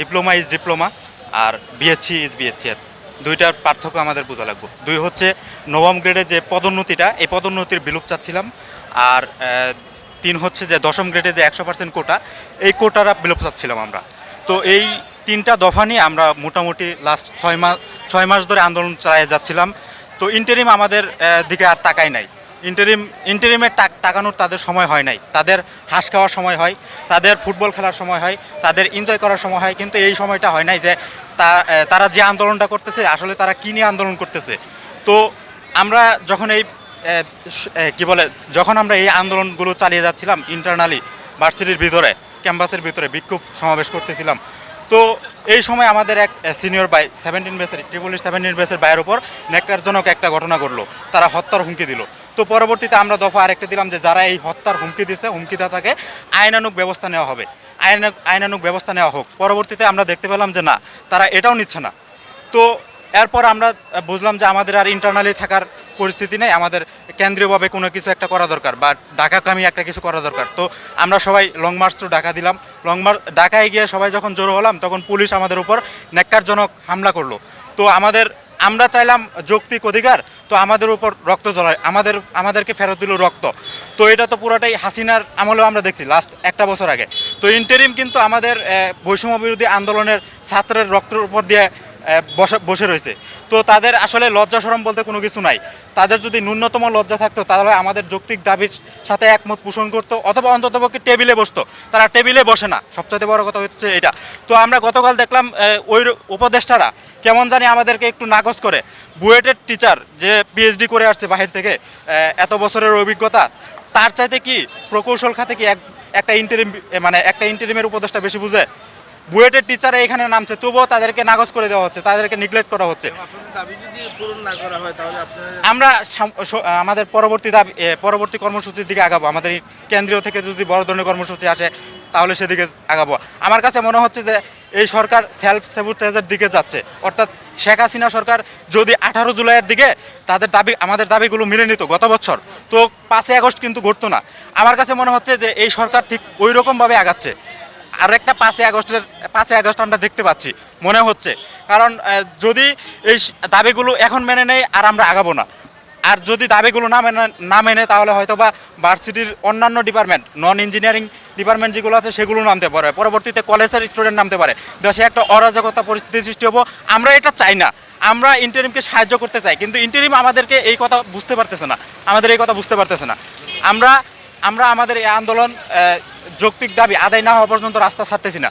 Diploma is diploma আর BSc is BSc এর। দুইটার পার্থক্য আমাদের বোঝা লাগবে। দুই হচ্ছে, নবম গ্রেডে যে পদোন্নতিটা, এই পদোন্নতির বিলুপ চাচ্ছিলাম। আর তিন হচ্ছে যে দশম গ্রেডে যে একশো পার্সেন্ট কোটা, এই কোটারা বিলুপ চাচ্ছিলাম আমরা। তো এই তিনটা দফা নিয়ে আমরা মোটামুটি লাস্ট ছয় মাস ছয় মাস ধরে আন্দোলন চালিয়ে যাচ্ছিলাম। তো ইন্টারিম আমাদের দিকে আর তাকাই নাই। ইন্টারিম ইন্টারিমের টাকানোর তাদের সময় হয় নাই। তাদের হাঁস খাওয়ার সময় হয়, তাদের ফুটবল খেলার সময় হয়, তাদের এনজয় করার সময় হয়, কিন্তু এই সময়টা হয় নাই যে তারা যে আন্দোলনটা করতেছে, আসলে তারা কী নিয়ে আন্দোলন করতেছে? তো আমরা যখন এই কি বলে, যখন আমরা এই আন্দোলনগুলো চালিয়ে যাচ্ছিলাম ইন্টারনালি ভার্সিটির ভিতরে ক্যাম্পাসের ভিতরে বিক্ষোভ সমাবেশ করতেছিলাম, তো এই সময় আমাদের এক সিনিয়র বাই সেভেন্টিন বেসের ট্রিপল সেভেন্টিন বেসের বাইয়ের ওপর নেককারজনক একটা ঘটনা ঘটলো। তারা হত্যার হুমকি দিল। তো পরবর্তীতে আমরা দফা আরেকটা দিলাম যে যারা এই হত্যার হুমকি দিচ্ছে হুমকিদাতাকে আইনানুক ব্যবস্থা নেওয়া হবে। আইনানুক আইনানুক ব্যবস্থা নেওয়া হোক। পরবর্তীতে আমরা দেখতে পেলাম যে না, তারা এটাও নিচ্ছে না। তো এরপর আমরা বুঝলাম যে আমাদের আর ইন্টারনালি থাকার পরিস্থিতি নেই। আমাদের কেন্দ্রীয়ভাবে কোনো কিছু একটা করা দরকার বা ঢাকাকামি একটা কিছু করা দরকার। তো আমরা সবাই লং মার্চ টু ঢাকা দিলাম। লং মার্চ ঢাকায় গিয়ে সবাই যখন জড়ো হলাম, তখন পুলিশ আমাদের উপর ন্যাক্কারজনক হামলা করল। তো আমাদের আমরা চাইলাম যৌক্তিক অধিকার, তো আমাদের উপর রক্ত জ্বলায়। আমাদের, আমাদেরকে ফেরত দিল রক্ত। তো এটা তো পুরোটাই হাসিনার আমলেও আমরা দেখছি লাস্ট একটা বছর আগে। তো ইন্টারিম কিন্তু আমাদের বৈষম্য বিরোধী আন্দোলনের ছাত্রের রক্তের উপর দিয়ে বসে বসে রয়েছে। তো তাদের আসলে লজ্জা সরম বলতে কোনো কিছু নাই। তাদের যদি ন্যূনতম লজ্জা থাকতো, তাহলে আমাদের যৌক্তিক দাবির সাথে একমত পোষণ করতো, অথবা অন্ততপক্ষে টেবিলে বসতো। তারা টেবিলে বসে না। সবচেয়ে বড় কথা হচ্ছে এটা। তো আমরা গতকাল দেখলাম ওই উপদেষ্টারা কেমন জানি আমাদেরকে একটু নাকচ করে। বুয়েটের টিচার যে পিএইচডি করে আসছে বাহির থেকে এত বছরের অভিজ্ঞতা তার চাইতে কি প্রকৌশল খাতে কি এক একটা ইন্টারিম মানে একটা ইন্টারিমের উপদেষ্টা বেশি বুঝে? বুয়েটের টিচারে এখানে নামছে তবুও তাদেরকে নাকচ করে দেওয়া হচ্ছে তাদেরকে নিগলেক্ট করা হচ্ছে। আমরা আমাদের পরবর্তী দাবি পরবর্তী কর্মসূচির দিকে আগাবো। আমাদের কেন্দ্রীয় থেকে যদি বড় ধরনের কর্মসূচি আসে তাহলে সেদিকে আগাবো। আমার কাছে মনে হচ্ছে যে এই সরকার সেলফ সেবুটাইজের দিকে যাচ্ছে। অর্থাৎ শেখ হাসিনা সরকার যদি আঠারো জুলাইয়ের দিকে তাদের দাবি, আমাদের দাবিগুলো মেনে নিত গত বছর, তো পাঁচই আগস্ট কিন্তু ঘটতো না। আমার কাছে মনে হচ্ছে যে এই সরকার ঠিক ওই রকমভাবে আগাচ্ছে। আর একটা পাঁচই আগস্টের, পাঁচই আগস্ট আমরা দেখতে পাচ্ছি, মনে হচ্ছে। কারণ যদি এই দাবিগুলো এখন মেনে নেয় আর আমরা আগাবো না। আর যদি দাবিগুলো না মেনে না মেনে, তাহলে হয়তো বা ভার্সিটির অন্যান্য ডিপার্টমেন্ট নন ইঞ্জিনিয়ারিং ডিপার্টমেন্ট যেগুলো আছে, সেগুলো নামতে পারে। পরবর্তীতে কলেজের স্টুডেন্ট নামতে পারে। দেশে একটা অরাজকতা পরিস্থিতি সৃষ্টি হব। আমরা এটা চাই না। আমরা ইন্টারিমকে সাহায্য করতে চাই। কিন্তু ইন্টারিম আমাদেরকে এই কথা বুঝতে পারতেছে না। আমাদের এই কথা বুঝতে পারতেছে না। আমরা আমরা আমাদের এই আন্দোলন যৌক্তিক দাবি আদায় না হওয়া পর্যন্ত রাস্তা ছাড়তেছি না।